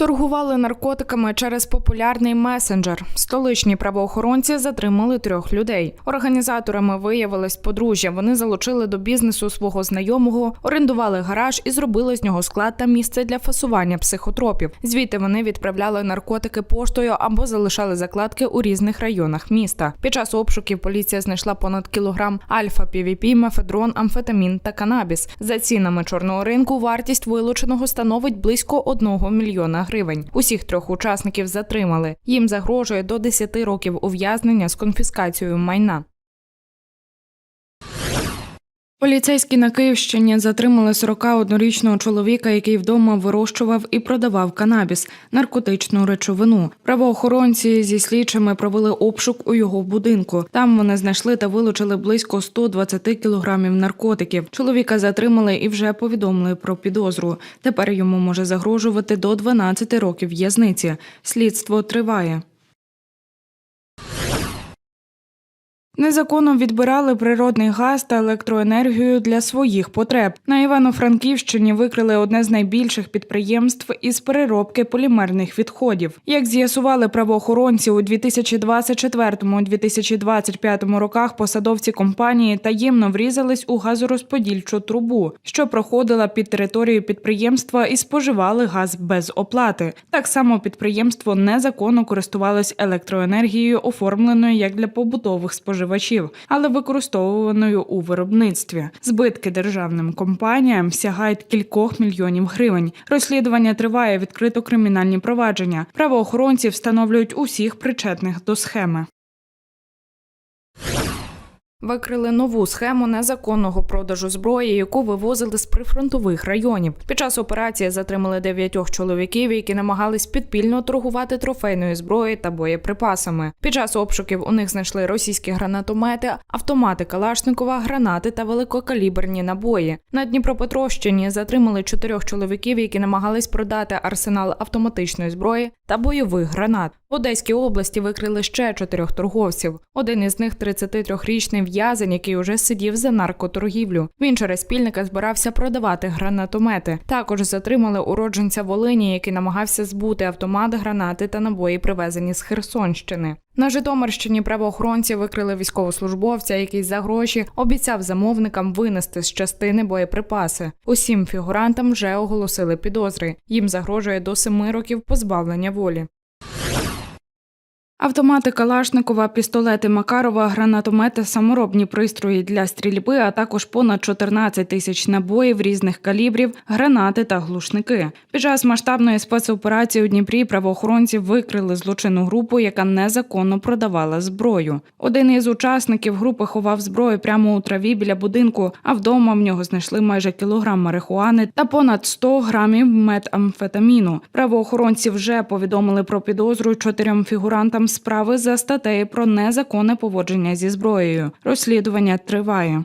Торгували наркотиками через популярний месенджер. Столичні правоохоронці затримали трьох людей. Організаторами виявилось подружжя. Вони залучили до бізнесу свого знайомого, орендували гараж і зробили з нього склад та місце для фасування психотропів. Звідти вони відправляли наркотики поштою або залишали закладки у різних районах міста. Під час обшуків поліція знайшла понад кілограм альфа, півіпі, мефедрон, амфетамін та канабіс. За цінами чорного ринку вартість вилученого становить близько 1 мільйона гривень. Усіх трьох учасників затримали. Їм загрожує до 10 років ув'язнення з конфіскацією майна. Поліцейські на Київщині затримали 41-річного чоловіка, який вдома вирощував і продавав канабіс, наркотичну речовину. Правоохоронці зі слідчими провели обшук у його будинку. Там вони знайшли та вилучили близько 120 кілограмів наркотиків. Чоловіка затримали і вже повідомили про підозру. Тепер йому може загрожувати до 12 років в'язниці. Слідство триває. Незаконно відбирали природний газ та електроенергію для своїх потреб. На Івано-Франківщині викрили одне з найбільших підприємств із переробки полімерних відходів. Як з'ясували правоохоронці у 2024-2025 роках, посадовці компанії таємно врізались у газорозподільчу трубу, що проходила під територією підприємства і споживали газ без оплати. Так само підприємство незаконно користувалось електроенергією, оформленою як для побутових споживачів, але використовуваною у виробництві. Збитки державним компаніям сягають кількох мільйонів гривень. Розслідування триває відкрито кримінальні провадження. Правоохоронці встановлюють усіх причетних до схеми. Викрили нову схему незаконного продажу зброї, яку вивозили з прифронтових районів. Під час операції затримали дев'ятьох чоловіків, які намагались підпільно торгувати трофейною зброєю та боєприпасами. Під час обшуків у них знайшли російські гранатомети, автомати Калашникова, гранати та великокаліберні набої. На Дніпропетровщині затримали чотирьох чоловіків, які намагались продати арсенал автоматичної зброї та бойових гранат. В Одеській області викрили ще чотирьох торговців. Один із них 33-річний в'язень, який уже сидів за наркоторгівлю. Він через спільника збирався продавати гранатомети. Також затримали уродженця Волині, який намагався збути автомат, гранати та набої, привезені з Херсонщини. На Житомирщині правоохоронці викрили військовослужбовця, який за гроші обіцяв замовникам винести з частини боєприпаси. Усім фігурантам вже оголосили підозри. Їм загрожує до семи років позбавлення волі. Автомати Калашникова, пістолети Макарова, гранатомети, саморобні пристрої для стрільби, а також понад 14 тисяч набоїв різних калібрів, гранати та глушники. Під час масштабної спецоперації у Дніпрі правоохоронці викрили злочинну групу, яка незаконно продавала зброю. Один із учасників групи ховав зброю прямо у траві біля будинку, а вдома в нього знайшли майже кілограм марихуани та понад 100 грамів метамфетаміну. Правоохоронці вже повідомили про підозру чотирьом фігурантам справи за статтею про незаконне поводження зі зброєю. Розслідування триває.